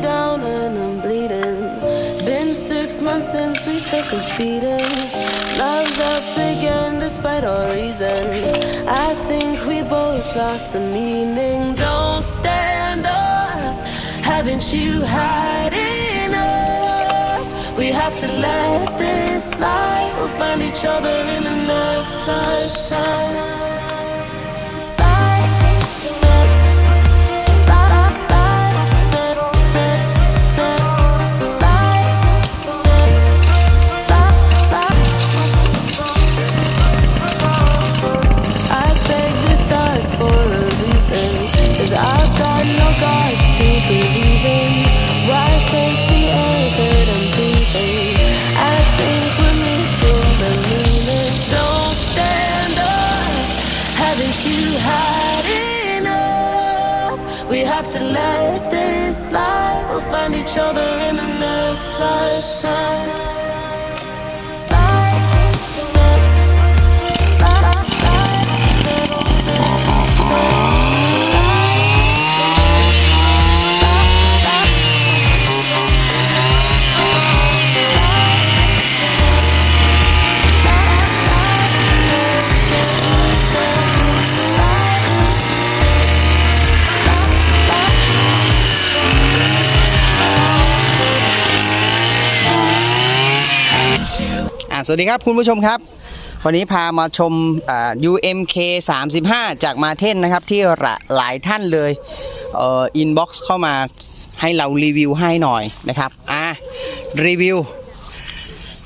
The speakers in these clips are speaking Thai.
down and I'm bleeding. Been six months since we took a beating. Love's up again despite all reason. I think we both lost the meaning. Don't stand up, haven't you had enough? We have to let this lie. We'll find each other in the next lifetime. Each other in the next lifetime. วัสดีครับคุณผู้ชมครับ วันนี้พามาชมอ่า UMK 35 จากมาเทนนะครับ ที่หลาหลายท่านเลยเอ,อ,อินบ็อกซ์เข้ามาให้เรารีวิวให้หน่อยนะครับอะรีวิว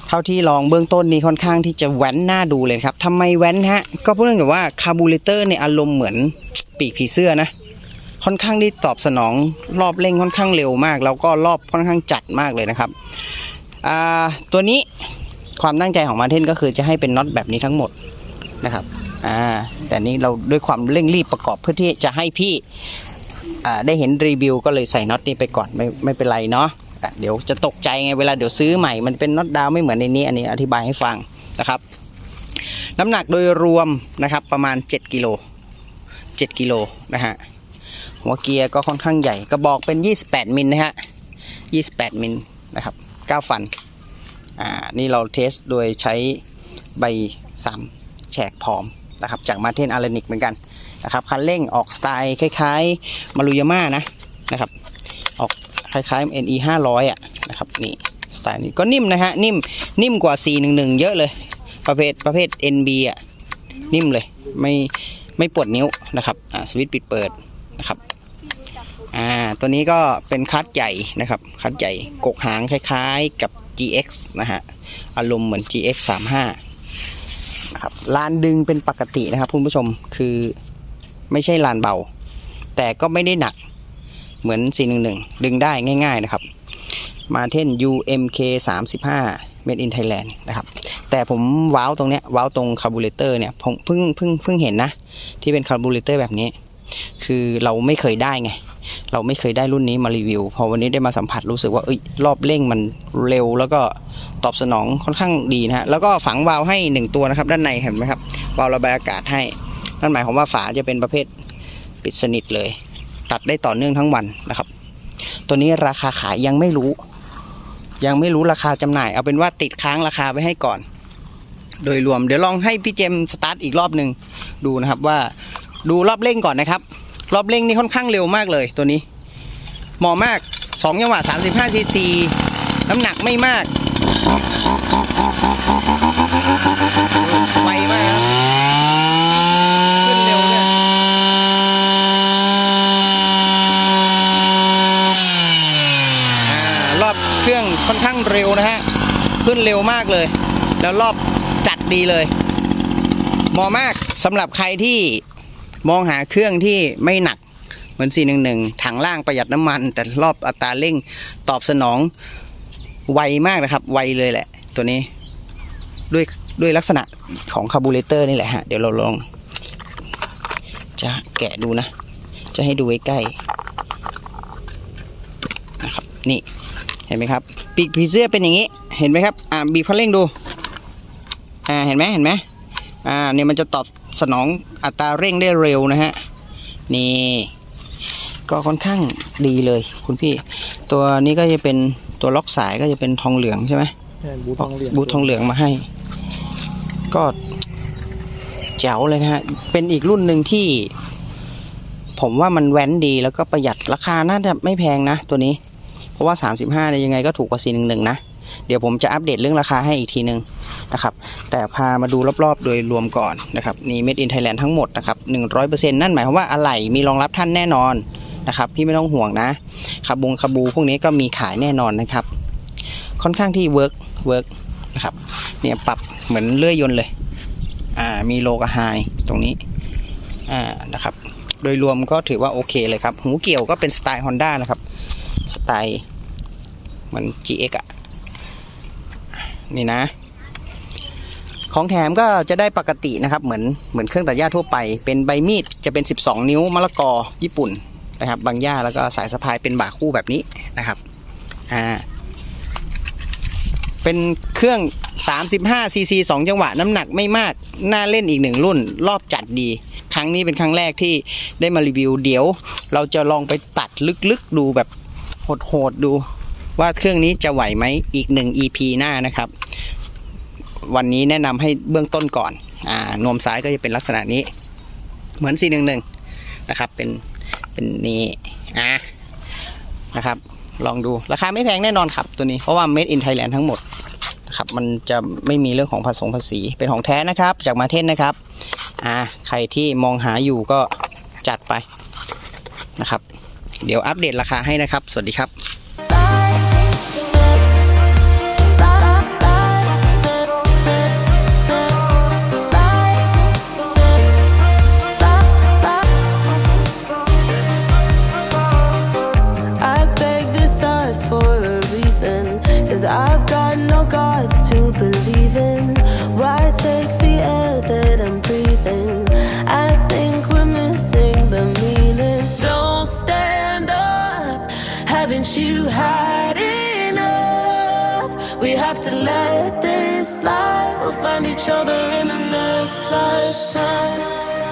เท่าที่ลองเบื้องต้นนี้ค่อนข้างที่จะแว้นหน้าดูเลยครับทำไมแว้นฮะ ก็เพราะเนื่องจากว่าคาร์บูเรเตอร์ในยอารมณ์เหมือนปีกผีเสื้อนะค่อนข้างที่ตอบสนองรอบเร่งค่อนข้างเร็วมาก แล้วก็รอบค่อนข้างจัดมากเลยนะครับอ่าตัวนี้ ความตั้งใจของมาเทนก็คือจะให้เป็นน็อตแบบนี้ทั้งหมดนะครับอ่าแต่นี้เราด้วยความเร่งรีบประกอบเพื่อที่จะให้พี่อ่าได้เห็นรีวิวก็เลยใส่น็อตนี้ไปก่อนไม่ไม่เป็นไรเนาะอะเดี๋ยวจะตกใจไงเวลาเดี๋ยวซื้อใหม่มันเป็นน็อตดาวไม่เหมือนในนี้อันนี้อธิบายให้ฟังนะครับ น้ำหนักโดยรวมนะครับประมาณ 7กิโล7กิโลนะฮะหัวเกียร์ก็ค่อนข้างใหญ่กระบอกเป็น 28มิลนะฮะ28มิลนะครับ9ฟัน อ่านี่เราเทสโดยใช้ใบสามแฉกผอมนะครับจากมาเทนอาร์นิกเหมือนกันนะครับคันเร่งออกสไตล์คล้ายๆมารุยาม่านะนะครับออกคล้ายๆ NE 500อะนะครับนี่สไตล์นี้ก็นิ่มนะฮะนิ่มนิ่มกว่า 411 เยอะเลย ประเภทประเภท NB อะนิ่มเลยไม่ไม่ปวดนิ้วนะครับอ่าสวิตช์ปิดเปิดนะครับอ่าตัวนี้ก็เป็นคัดใหญ่นะครับคัดใหญ่กกหางคล้ายๆกับ GX นะฮะ อารมณ์เหมือน GX 35นะครับลานดึงเป็นปกตินะครับคุณผู้ชมคือไม่ใช่ลานเบา แต่ก็ไม่ได้หนักเหมือน 411 ดึงได้ง่ายๆนะครับ มาเท่น UMK 35 Made in Thailand นะครับ แต่ผมว้าวตรงเนี้ยว้าวตรงคาร์บูเรเตอร์เนี่ยผมเพิ่งเพิ่งเพิ่งเห็นนะ ที่เป็นคาร์บูเรเตอร์แบบนี้ คือเราไม่เคยได้ไง เราไม่เคยได้รุ่นนี้มารีวิว พอวันนี้ได้มาสัมผัสรู้สึกว่าเอ้ยรอบเร่งมันเร็ว แล้วก็ตอบสนองค่อนข้างดีนะฮะแล้วก็ฝังวาล์วให้ 1 ตัวนะครับ ด้านในเห็นไหมครับวาล์วระบายอากาศให้นั่นหมายความว่าฝาจะเป็นประเภทปิดสนิทเลย ตัดได้ต่อเนื่องทั้งวันนะครับ ตัวนี้ราคาขายยังไม่รู้ ยังไม่รู้ราคาจำหน่าย เอาเป็นว่าติดค้างราคาไว้ให้ก่อน โดยรวมเดี๋ยวลองให้พี่เจมสตาร์ทอีกรอบหนึ่งดูนะครับว่าดูรอบเร่งก่อนนะครับ รอบเร่งนี่ค่อนข้างเร็วมากเลยตัวนี้เหมาะมาก2จังหวะ35ซีซีน้ำหนักไม่มากไวมากขึ้นเร็วเนี่ยอรอบเครื่องค่อนข้างเร็วนะฮะ ขึ้นเร็วมากเลย แล้วรอบจัดดีเลยเหมาะมากสำหรับใครที่ มองหาเครื่องที่ไม่หนักเหมือน 411 ถังล่างประหยัดน้ำมัน แต่รอบอัตราเร่งตอบสนองไวมากนะครับ ไวเลยแหละ ตัวนี้ ด้วยด้วยลักษณะของคาร์บูเรเตอร์นี่แหละฮะ เดี๋ยวเราลอง จะแกะดูนะ จะให้ดูใกล้ๆนะครับ นี่เห็นไหมครับ ปีกผีเสื้อเป็นอย่างนี้ เห็นไหมครับ อ่าบีบคันเร่งดู อ่า เห็นไหมเห็นไหมอ่า เนี่ยมันจะตอบ สนองอัตราเร่งได้เร็วนะฮะ นี่ ก็ค่อนข้างดีเลยคุณพี่ ตัวนี้ก็จะเป็นตัวล็อกสายก็จะเป็นทองเหลืองใช่ไหมใช่ช่บูทองเหลืองบูททองเหลืองมาให้ ก็แจ๋วเลยนะฮะ เป็นอีกรุ่นหนึ่งที่ ผมว่ามันแว้นดีแล้วก็ประหยัดราคาน่าจะไม่แพงนะตัวนี้ เพราะว่า 35เนี่ยยังไงก็ถูกกว่า 411 นะ เดี๋ยวผมจะอัปเดตเรื่องราคาให้อีกทีนึง นะครับ แต่พามาดูรอบๆ โดยรวมก่อนนะครับนี่ Made in Thailand ทั้งหมดนะครับ100%นั่นหมายความว่าอะไหล่มีรองรับท่านแน่นอนนะครับพี่ไม่ต้องห่วงนะคาบงคาบูพวกนี้ก็มีขายแน่นอนนะครับ ค่อนข้างที่เวิร์กเวิร์กนะครับเนี่ยปรับเหมือนเลื่อยยนต์เลยอ่ามีโลกับไฮตรงนี้อ่านะครับโดยรวมก็ถือว่าโอเคเลยครับ หูเกี่ยวก็เป็นสไตล์ Honda นะครับ สไตล์เหมือน GX อะนี่นะ ของแถมก็จะได้ปกตินะครับ เหมือนเหมือนเครื่องตัดหญ้าทั่วไป เป็นใบมีดจะเป็น 12 นิ้วมะละกอญี่ปุ่นนะครับบางหญ้าแล้วก็สายสะพายเป็นบ่าคู่แบบนี้นะครับอ่าเป็นเครื่อง 35ซีซี2จังหวะน้ำหนักไม่มาก น่าเล่นอีกหนึ่งรุ่น รอบจัดดี ครั้งนี้เป็นครั้งแรกที่ได้มารีวิว เดี๋ยว เราจะลองไปตัดลึกๆดูแบบโหดๆดู ว่าเครื่องนี้จะไหวไหมอีกหนึ่ง EP หน้านะครับ วันนี้แนะนำให้เบื้องต้นก่อนอ่านวมซ้ายก็จะเป็นลักษณะนี้ เหมือน 411 นะครับ เป็นเป็นนี้อะนะครับ ลองดูราคาไม่แพงแน่นอนครับตัวนี้เพราะว่า made in Thailand ทั้งหมดนะครับมันจะไม่มีเรื่องของภาษีภาษีเป็นของแท้นะครับ จากมาเทนนะครับอ่าใครที่มองหาอยู่ก็จัดไปนะครับ เดี๋ยวอัปเดตราคาให้นะครับ สวัสดีครับ You had enough? We have to let this lie. We'll find each other in the next lifetime.